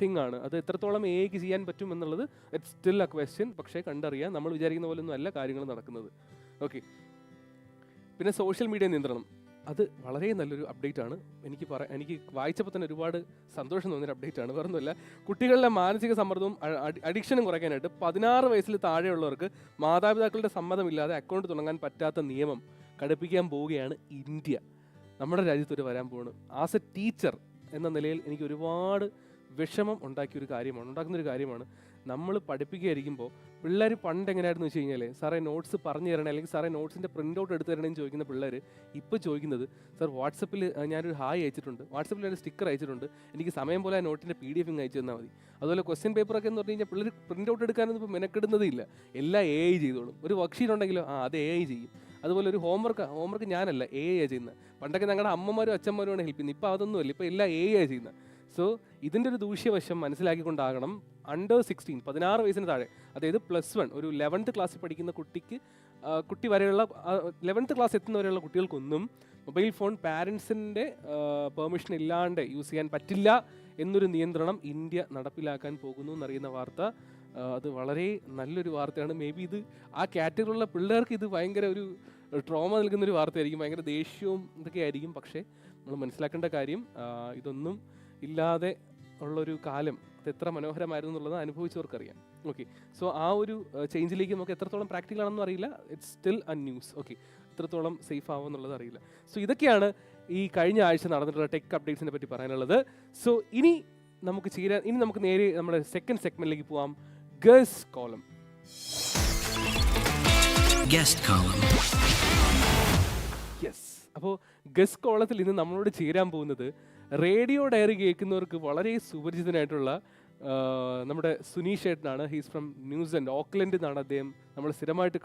തിങ് ആണ്. അത് എത്രത്തോളം എ ഐക്ക് ചെയ്യാൻ പറ്റും എന്നുള്ളത് ഇറ്റ്സ് സ്റ്റിൽ എ ക്വസ്റ്റ്യൻ പക്ഷേ കണ്ടറിയാം നമ്മൾ വിചാരിക്കുന്ന പോലെ ഒന്നും അല്ല കാര്യങ്ങൾ നടക്കുന്നത്. ഓക്കെ പിന്നെ സോഷ്യൽ മീഡിയ നിയന്ത്രണം. അത് വളരെ നല്ലൊരു അപ്ഡേറ്റ് ആണ്. എനിക്ക് പറ എനിക്ക് വായിച്ചപ്പോൾ തന്നെ ഒരുപാട് സന്തോഷം തോന്നിയൊരു അപ്ഡേറ്റ് ആണ്. വേറൊന്നുമല്ല കുട്ടികളുടെ മാനസിക സമ്മർദ്ദവും അഡിക്ഷനും കുറയ്ക്കാനായിട്ട് പതിനാറ് വയസ്സിൽ താഴെയുള്ളവർക്ക് മാതാപിതാക്കളുടെ സമ്മതമില്ലാതെ അക്കൗണ്ട് തുടങ്ങാൻ പറ്റാത്ത നിയമം കടുപ്പിക്കാൻ പോവുകയാണ് ഇന്ത്യ. നമ്മുടെ രാജ്യത്തൊരു വരാൻ പോവാണ് ആസ് എ ടീച്ചർ എന്ന നിലയിൽ എനിക്ക് ഒരുപാട് വിഷമം ഉണ്ടാക്കിയ ഒരു കാര്യമാണ് ഉണ്ടാക്കുന്ന ഒരു കാര്യമാണ്. നമ്മൾ പഠിപ്പിക്കുകയായിരിക്കുമ്പോൾ പിള്ളേർ പണ്ട് എങ്ങനെയായിരുന്നു വെച്ച് കഴിഞ്ഞാൽ സാറേ നോട്ട്സ് പറഞ്ഞു തരണേ? അല്ലെങ്കിൽ സാറേ നോട്ട്സിന്റെ പ്രിന്റ് ഔട്ട് എടുത്ത് തരണേന്ന് ചോദിക്കുന്ന പിള്ളേർ ഇപ്പോൾ ചോദിക്കുന്നത് സാർ വാട്സപ്പിൽ ഞാനൊരു ഹായ് അയച്ചിട്ടുണ്ട്. വാട്സപ്പിൽ ഒരു സ്റ്റിക്കർ അയച്ചിട്ടുണ്ട്. എനിക്ക് സമയം പോലെ ആ നോട്ടിന്റെ പി ഡി എഫ് അയച്ചു തന്നാൽ മതി. അതുപോലെ ക്വസ്റ്റ്യൻ പേപ്പർ ഒക്കെ എന്ന് പറഞ്ഞു കഴിഞ്ഞാൽ പിള്ളേർ പ്രിന്റ് ഔട്ട് എടുക്കാനൊന്നും ഇപ്പോൾ മെനക്കെടുന്നതേ ഇല്ല. എല്ലാം എ ഐ ചെയ്തോളും. ഒരു വർക്ക്ഷീറ്റ് ഉണ്ടെങ്കിലോ ആ അത് എ ഐ ചെയ്യും. അതുപോലെ ഒരു ഹോംവർക്ക് ഹോംവർക്ക് ഞാനല്ല എ ഐ ചെയ്യുന്നത് പണ്ടൊക്കെ ഞങ്ങളുടെ അമ്മമാരും അച്ഛന്മാരും ആണ് ഹെൽപ്പ് ചെയ്യുന്നത് ഇപ്പോൾ അതൊന്നുമല്ല ഇപ്പോൾ എല്ലാം എ ഐ ചെയ്യുന്നത് സോ ഇതിന്റെ ഒരു ദൂഷ്യവശം മനസ്സിലാക്കിക്കൊണ്ടാകണം അണ്ടർ സിക്സ്റ്റീൻ പതിനാറ് വയസ്സിന് താഴെ. അതായത് പ്ലസ് വൺ ഒരു ലെവൻത്ത് ക്ലാസ്സിൽ പഠിക്കുന്ന കുട്ടിക്ക് കുട്ടി വരെയുള്ള ലെവൻത്ത് ക്ലാസ് എത്തുന്നവരെയുള്ള കുട്ടികൾക്കൊന്നും മൊബൈൽ ഫോൺ പാരൻസിന്റെ പെർമിഷൻ ഇല്ലാണ്ട് യൂസ് ചെയ്യാൻ പറ്റില്ല എന്നൊരു നിയന്ത്രണം ഇന്ത്യ നടപ്പിലാക്കാൻ പോകുന്നു എന്നറിയുന്ന വാർത്ത. അത് വളരെ നല്ലൊരു വാർത്തയാണ്. മേ ബി ഇത് ആ കാറ്റഗറിയിലുള്ള പിള്ളേർക്ക് ഇത് ഭയങ്കര ഒരു ട്രോമ നൽകുന്ന ഒരു വാർത്തയായിരിക്കും. ഭയങ്കര ദേഷ്യവും ഇതൊക്കെ ആയിരിക്കും പക്ഷേ നമ്മൾ മനസ്സിലാക്കേണ്ട കാര്യം ഇതൊന്നും ഇല്ലാതെ ഉള്ളൊരു കാലം അത് എത്ര മനോഹരമായിരുന്നു എന്നുള്ളത് അനുഭവിച്ചവർക്കറിയാം. ഓക്കെ സോ ആ ഒരു ചേഞ്ചിലേക്ക് നമുക്ക് എത്രത്തോളം പ്രാക്ടിക്കൽ ആണെന്നും അറിയില്ല. It's still in news okay എത്രത്തോളം സേഫ് ആവും എന്നുള്ളത് അറിയില്ല. സോ ഇതൊക്കെയാണ് ഈ കഴിഞ്ഞ ആഴ്ച നടന്നിട്ടുള്ള ടെക് അപ്ഡേറ്റ്സിനെ പറ്റി പറയാനുള്ളത്. സോ ഇനി നമുക്ക് ചേരാൻ ഇനി നമുക്ക് നേരെ നമ്മുടെ സെക്കൻഡ് സെഗ്മെന്റിലേക്ക് പോവാം. ഗേൾസ് കോളം കോളം യെസ് അപ്പോൾ ഗസ് കോളത്തിൽ ഇന്ന് നമ്മളോട് ചേരാൻ പോകുന്നത് റേഡിയോ ഡയറി കേൾക്കുന്നവർക്ക് വളരെ സുപരിചിതനായിട്ടുള്ള നമ്മുടെ സുനീഷ് ഏട്ടനാണ്. ഹീസ് ഫ്രം ന്യൂസിലൻഡ് ഓക്ലൻഡിൽ നിന്നാണ് അദ്ദേഹം നമ്മൾ സ്ഥിരമായിട്ട്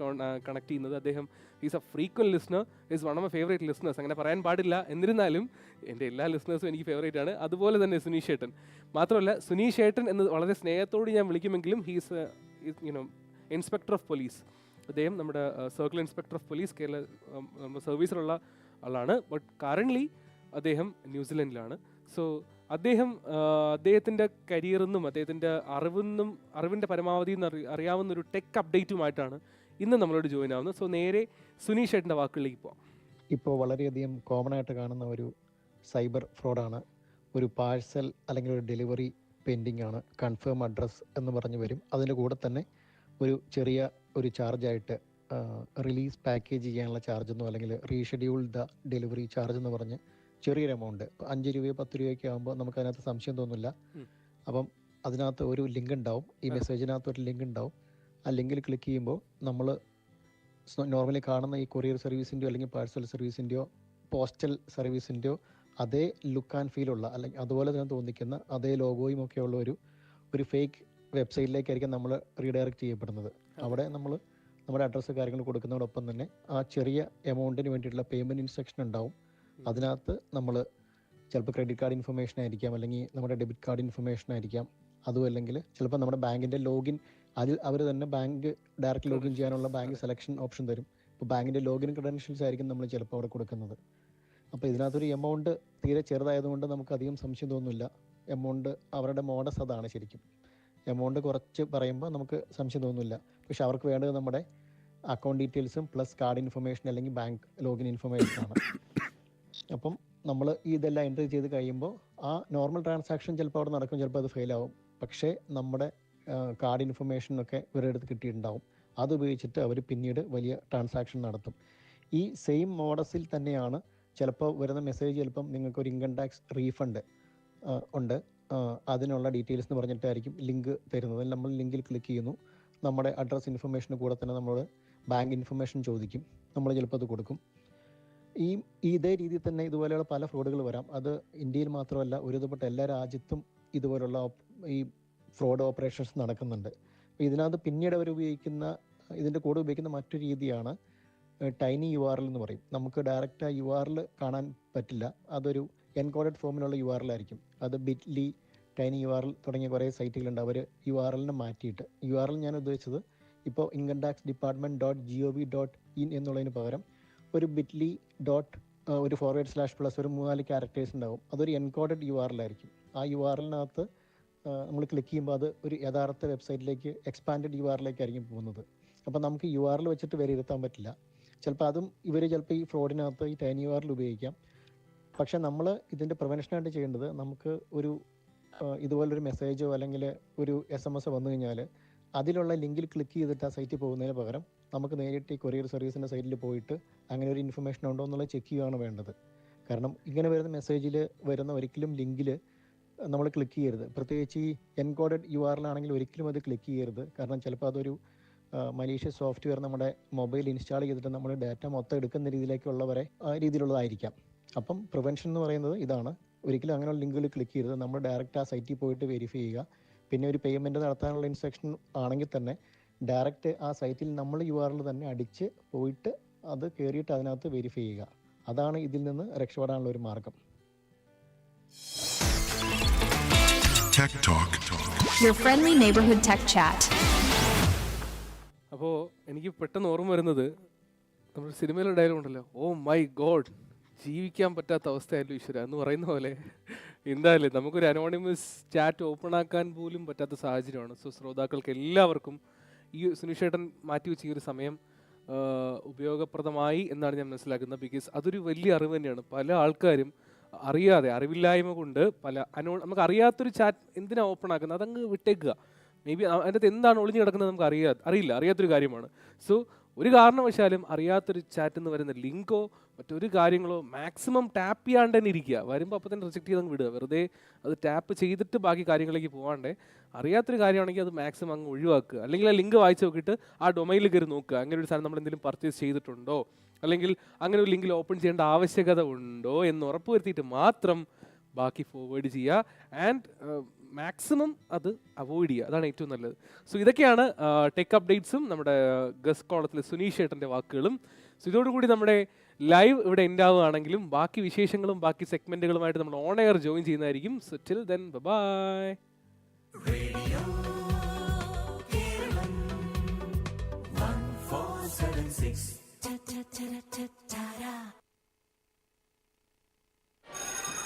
കണക്ട് ചെയ്യുന്നത്. അദ്ദേഹം he's a frequent listener is one of my favourite listeners അങ്ങനെ പറയാൻ പാടില്ല. എന്നിരുന്നാലും എന്റെ എല്ലാ ലിസ്ണേഴ്സും എനിക്ക് ഫേവറേറ്റ് ആണ്. അതുപോലെ തന്നെ സുനീഷ് ഏട്ടൻ. മാത്രമല്ല സുനീഷ് ഏട്ടൻ എന്ന് വളരെ സ്നേഹത്തോട് ഞാൻ വിളിക്കുമെങ്കിലും he's you know inspector of police അദ്ദേഹം നമ്മുടെ circle inspector of police Kerala സർവീസിലുള്ള ആളാണ്. ബട്ട് കറന്റ്ലി അദ്ദേഹം ന്യൂസിലൻഡിലാണ്. സോ അദ്ദേഹം അദ്ദേഹത്തിന്റെ കരിയറിന്നും അദ്ദേഹത്തിന്റെ അറിവെന്നും അറിവിന്റെ പരമാവധി അറിയാവുന്ന ഒരു ടെക് അപ്ഡേറ്റുമായിട്ടാണ് ഇന്ന് നമ്മളോട് ജോയിൻ ആവുന്നത്. സോ നേരെ സുനീഷ് ഏട്ടന്റെ വാക്കുകളിലേക്ക് പോവാം. ഇപ്പോൾ വളരെയധികം കോമൺ ആയിട്ട് കാണുന്ന ഒരു സൈബർ ഫ്രോഡാണ് ഒരു പാഴ്സൽ അല്ലെങ്കിൽ ഒരു ഡെലിവറി പെൻഡിങ് ആണ്. കൺഫേം അഡ്രസ്സ് എന്ന് പറഞ്ഞു വരും. അതിന്റെ കൂടെ തന്നെ ഒരു ചെറിയ ഒരു ചാർജായിട്ട് റിലീസ് പാക്കേജ് ചെയ്യാനുള്ള ചാർജ് എന്നോ അല്ലെങ്കിൽ റീഷെഡ്യൂൾ ദ ഡെലിവറി ചാർജ് എന്ന് പറഞ്ഞ് ചെറിയൊരു എമൗണ്ട് അഞ്ച് രൂപയോ പത്ത് രൂപയൊക്കെ ആകുമ്പോൾ നമുക്ക് അതിനകത്ത് സംശയം തോന്നില്ല. അപ്പം അതിനകത്ത് ഒരു ലിങ്ക് ഉണ്ടാവും. ഈ. മെസ്സേജിനകത്ത് ഒരു ലിങ്ക് ഉണ്ടാവും. ആ ലിങ്കിൽ ക്ലിക്ക് ചെയ്യുമ്പോൾ നമ്മൾ നോർമലി കാണുന്ന ഈ കൊറിയർ സർവീസിന്റെയോ അല്ലെങ്കിൽ പാഴ്സൽ സർവീസിന്റെയോ പോസ്റ്റൽ സർവീസിന്റെയോ അതേ ലുക്ക് ആൻഡ് ഫീൽ ഉള്ള അല്ലെങ്കിൽ അതുപോലെ തന്നെ തോന്നിക്കുന്ന അതേ ലോഗോയും ഒക്കെ ഉള്ള ഒരു ഒരു ഫേക്ക് വെബ്സൈറ്റിലേക്കായിരിക്കും നമ്മൾ റീഡയറക്റ്റ് ചെയ്യപ്പെടുന്നത്. അവിടെ നമ്മൾ നമ്മുടെ അഡ്രസ്സ് കാര്യങ്ങൾ കൊടുക്കുന്നതോടൊപ്പം തന്നെ ആ ചെറിയ എമൗണ്ടിന് വേണ്ടിയിട്ടുള്ള പേയ്മെന്റ് ഇൻസ്ട്രക്ഷൻ ഉണ്ടാവും. അതിനകത്ത് നമ്മൾ ചിലപ്പോൾ ക്രെഡിറ്റ് കാർഡ് ഇൻഫർമേഷൻ ആയിരിക്കാം അല്ലെങ്കിൽ നമ്മുടെ ഡെബിറ്റ് കാർഡ് ഇൻഫർമേഷൻ ആയിരിക്കാം. അതും അല്ലെങ്കിൽ ചിലപ്പോൾ നമ്മുടെ ബാങ്കിന്റെ ലോഗിൻ അതിൽ അവർ തന്നെ ബാങ്ക് ഡയറക്റ്റ് ലോഗിൻ ചെയ്യാനുള്ള ബാങ്ക് സെലക്ഷൻ ഓപ്ഷൻ തരും. ഇപ്പോൾ ബാങ്കിന്റെ ലോഗിൻ ക്രെഡൻഷ്യൽസ് ആയിരിക്കും നമ്മൾ ചിലപ്പോൾ അവിടെ കൊടുക്കുന്നത്. അപ്പോൾ ഇതിനകത്തൊരു എമൗണ്ട് തീരെ ചെറുതായതുകൊണ്ട് നമുക്ക് അധികം സംശയം തോന്നുന്നില്ല. എമൗണ്ട് അവരുടെ മോഡസ് അതാണ് ശരിക്കും. എമൗണ്ട് കുറച്ച് പറയുമ്പോൾ നമുക്ക് സംശയം തോന്നുന്നില്ല. പക്ഷെ അവർക്ക് വേണ്ടത് നമ്മുടെ അക്കൗണ്ട് ഡീറ്റെയിൽസും പ്ലസ് കാർഡ് ഇൻഫർമേഷൻ അല്ലെങ്കിൽ ബാങ്ക് ലോഗിൻ ഇൻഫർമേഷൻ ആണ്. അപ്പം നമ്മൾ ഈ ഇതെല്ലാം എൻട്രി ചെയ്ത് കഴിയുമ്പോൾ ആ നോർമൽ ട്രാൻസാക്ഷൻ ചിലപ്പോൾ അവിടെ നടക്കും ചിലപ്പോൾ അത് ഫെയിലാവും പക്ഷേ നമ്മുടെ കാർഡ് ഇൻഫർമേഷനൊക്കെ ഇവരുടെ അടുത്ത് കിട്ടിയിട്ടുണ്ടാവും. അത് ഉപയോഗിച്ചിട്ട് അവർ പിന്നീട് വലിയ ട്രാൻസാക്ഷൻ നടത്തും. ഈ സെയിം മോഡസിൽ തന്നെയാണ് ചിലപ്പോൾ വരുന്ന മെസ്സേജ് ചിലപ്പം നിങ്ങൾക്ക് ഒരു ഇൻകം ടാക്സ് റീഫണ്ട് ഉണ്ട്. അതിനുള്ള ഡീറ്റെയിൽസ് എന്ന് പറഞ്ഞിട്ടായിരിക്കും ലിങ്ക് തരുന്നത്. നമ്മൾ ലിങ്കിൽ ക്ലിക്ക് ചെയ്യുന്നു. നമ്മുടെ അഡ്രസ് ഇൻഫർമേഷന് കൂടെ തന്നെ നമ്മൾ ബാങ്ക് ഇൻഫർമേഷൻ ചോദിക്കും. നമ്മൾ ചിലപ്പോൾ അത് കൊടുക്കും. ഈ ഇതേ രീതിയിൽ തന്നെ ഇതുപോലെയുള്ള പല ഫ്രോഡുകൾ വരാം. അത് ഇന്ത്യയിൽ മാത്രമല്ല ഒരുവിധപ്പെട്ട എല്ലാ രാജ്യത്തും ഇതുപോലുള്ള ഈ ഫ്രോഡ് ഓപ്പറേഷൻസ് നടക്കുന്നുണ്ട്. ഇതിനകത്ത് പിന്നീട് അവർ ഉപയോഗിക്കുന്ന ഇതിന്റെ കൂടെ ഉപയോഗിക്കുന്ന മറ്റൊരു രീതിയാണ് ടൈനി യു ആർ എൽ എന്ന് പറയും. നമുക്ക് ഡയറക്റ്റ് ആ യു ആർ എൽ കാണാൻ പറ്റില്ല. അതൊരു എൻകോഡഡ് ഫോമിലുള്ള യു ആർ എൽ ആയിരിക്കും. അത് Bitly tiny U R L തുടങ്ങിയ കുറേ സൈറ്റുകളുണ്ട്. അവർ യു ആർ എല്ലിനെ മാറ്റിയിട്ട്. യു ആർ എൽ ഞാൻ ഉദ്ദേശിച്ചത് ഇപ്പോൾ income tax department dot G O V dot in എന്നുള്ളതിന് പകരം ഒരു ബിറ്റ്ലി ഡോട്ട് ഒരു ഫോർവേഡ് സ്ലാഷ് പ്ലസ് ഒരു മൂന്നാൽ ക്യാരക്ടേഴ്സ് ഉണ്ടാവും. അതൊരു എൻകോഡഡ് യു ആയിരിക്കും. ആ യു ആർ എല്ലിനകത്ത് നമ്മൾ ക്ലിക്ക് ചെയ്യുമ്പോൾ അത് ഒരു യഥാർത്ഥ വെബ്സൈറ്റിലേക്ക് എക്സ്പാൻഡഡ് യു ആറിലേക്കായിരിക്കും പോകുന്നത്. അപ്പോൾ നമുക്ക് യു ആറിൽ വെച്ചിട്ട് വിലയിരുത്താൻ പറ്റില്ല. ചിലപ്പോൾ അതും ഇവർ ചിലപ്പോൾ ഈ ഫ്രോഡിനകത്ത് ഈ ടൈൻ യു ആറിൽ ഉപയോഗിക്കാം. പക്ഷേ നമ്മൾ ഇതിന്റെ പ്രിവെൻഷനായിട്ട് ചെയ്യേണ്ടത് നമുക്ക് ഒരു ഇതുപോലൊരു മെസ്സേജോ അല്ലെങ്കിൽ ഒരു എസ് എം എസ് വന്നു കഴിഞ്ഞാൽ അതിലുള്ള ലിങ്കിൽ ക്ലിക്ക് ചെയ്തിട്ട് ആ സൈറ്റിൽ പോകുന്നതിന് പകരം നമുക്ക് നേരിട്ട് ഈ കൊറിയർ സർവീസിന്റെ സൈറ്റിൽ പോയിട്ട് അങ്ങനെ ഒരു ഇൻഫർമേഷൻ ഉണ്ടോ എന്നുള്ളത് ചെക്ക് ചെയ്യുകയാണ് വേണ്ടത്. കാരണം ഇങ്ങനെ വരുന്ന മെസ്സേജിൽ വരുന്ന ഒരിക്കലും ലിങ്കിൽ നമ്മൾ ക്ലിക്ക് ചെയ്യരുത്. പ്രത്യേകിച്ച് ഈ എൻകോഡഡ് യു ആറിലാണെങ്കിൽ ഒരിക്കലും അത് ക്ലിക്ക് ചെയ്യരുത്. കാരണം ചിലപ്പോൾ അതൊരു മലീഷ്യസ് സോഫ്റ്റ്വെയർ നമ്മുടെ മൊബൈൽ ഇൻസ്റ്റാൾ ചെയ്തിട്ട് നമ്മൾ ഡാറ്റ മൊത്തം എടുക്കുന്ന രീതിയിലേക്കുള്ളവരെ ആ രീതിയിലുള്ളതായിരിക്കാം. അപ്പം പ്രിവെൻഷൻ എന്ന് പറയുന്നത് ഇതാണ്. ഒരിക്കലും അങ്ങനെയുള്ള ലിങ്കുകൾ ക്ലിക്ക് ചെയ്യരുത്. നമ്മൾ ഡയറക്റ്റ് ആ സൈറ്റിൽ പോയിട്ട് വെരിഫൈ ചെയ്യുക. പിന്നെ ഒരു പേയ്മെന്റ് നടത്താനുള്ള ഇൻസ്ട്രക്ഷൻ ആണെങ്കിൽ തന്നെ ഡയറക്റ്റ് ആ സൈറ്റിൽ നമ്മൾ യു ആറിൽ തന്നെ അടിച്ച് പോയിട്ട് അത് കയറിയിട്ട് അതിനകത്ത് വെരിഫൈ ചെയ്യുക. അതാണ് ഇതിൽ നിന്ന് രക്ഷപ്പെടാനുള്ള ഒരു മാർഗം. അപ്പോ. അപ്പോൾ എനിക്ക് പെട്ടെന്ന് ഓർമ്മ വരുന്നത് നമ്മുടെ സിനിമയിലെ ഡയലോഗ് ഉണ്ടല്ലോ. ഓ മൈ ഗോഡ് ജീവിക്കാൻ പറ്റാത്ത അവസ്ഥയായിരുന്നു ഈശ്വര എന്ന് പറയുന്ന പോലെ. എന്തായാലും നമുക്കൊരു അനോണിമസ് ചാറ്റ് ഓപ്പൺ ആക്കാൻ പോലും പറ്റാത്ത സാഹചര്യമാണ്. സോ ശ്രോതാക്കൾക്ക് എല്ലാവർക്കും ഈ സുനിഷേട്ടൻ മാറ്റി വെച്ച ഈ ഒരു സമയം ഉപയോഗപ്രദമായി എന്നാണ് ഞാൻ മനസ്സിലാക്കുന്നത്. ബിക്കോസ് അതൊരു വലിയ അറിവ് തന്നെയാണ്. പല ആൾക്കാരും അറിയാതെ അറിവില്ലായ്മ കൊണ്ട് പല അനോ നമുക്ക് അറിയാത്തൊരു ചാറ്റ് എന്തിനാണ് ഓപ്പൺ ആക്കുന്നത്? അതങ്ങ് വിട്ടേക്കുക. മേ ബി അതിന്റെ എന്താണ് ഒളിഞ്ഞു കിടക്കുന്നത് നമുക്ക് അറിയാ അറിയില്ല. അറിയാത്തൊരു കാര്യമാണ്. സോ ഒരു കാരണവശാലും അറിയാത്തൊരു ചാറ്റ് എന്ന് വരുന്ന ലിങ്കോ മറ്റൊരു കാര്യങ്ങളോ മാക്സിമം ടാപ്പ് ചെയ്യാണ്ട് തന്നെ ഇരിക്കുക. വരുമ്പോൾ അപ്പോൾ തന്നെ റിജക്ട് ചെയ്ത് അങ്ങ് വിടുക. വെറുതെ അത് ടാപ്പ് ചെയ്തിട്ട് ബാക്കി കാര്യങ്ങളിലേക്ക് പോകാണ്ട് അറിയാത്തൊരു കാര്യമാണെങ്കിൽ അത് മാക്സിമം അങ്ങ് ഒഴിവാക്കുക. അല്ലെങ്കിൽ ആ ലിങ്ക് വായിച്ച് നോക്കിയിട്ട് ആ ഡൊമൈനിൽ കയറി നോക്കുക. അങ്ങനെ ഒരു സാധനം നമ്മൾ എന്തെങ്കിലും പർച്ചേസ് ചെയ്തിട്ടുണ്ടോ? അല്ലെങ്കിൽ അങ്ങനെ ഒരു ലിങ്കിൽ ഓപ്പൺ ചെയ്യേണ്ട ആവശ്യകത ഉണ്ടോ എന്ന് ഉറപ്പുവരുത്തിയിട്ട് മാത്രം ബാക്കി ഫോർവേഡ് ചെയ്യുക. ആൻഡ് മാക്സിമം അത് അവോയ്ഡ് ചെയ്യുക. അതാണ് ഏറ്റവും നല്ലത്. സോ ഇതൊക്കെയാണ് ടെക് അപ്ഡേറ്റ്സും നമ്മുടെ ഗസ് കോളത്തിലെ സുനീഷ് ഏട്ടന്റെ വാക്കുകളും. സോ ഇതോടുകൂടി നമ്മുടെ ലൈവ് ഇവിടെ എൻഡ് ആവുകയാണെങ്കിലും ബാക്കി വിശേഷങ്ങളും ബാക്കി സെഗ്മെന്റുകളുമായിട്ട് നമ്മൾ ഓൺ എയർ ജോയിൻ ചെയ്യുന്നതായിരിക്കും. So till then bye Ta ta ta ta ta ta.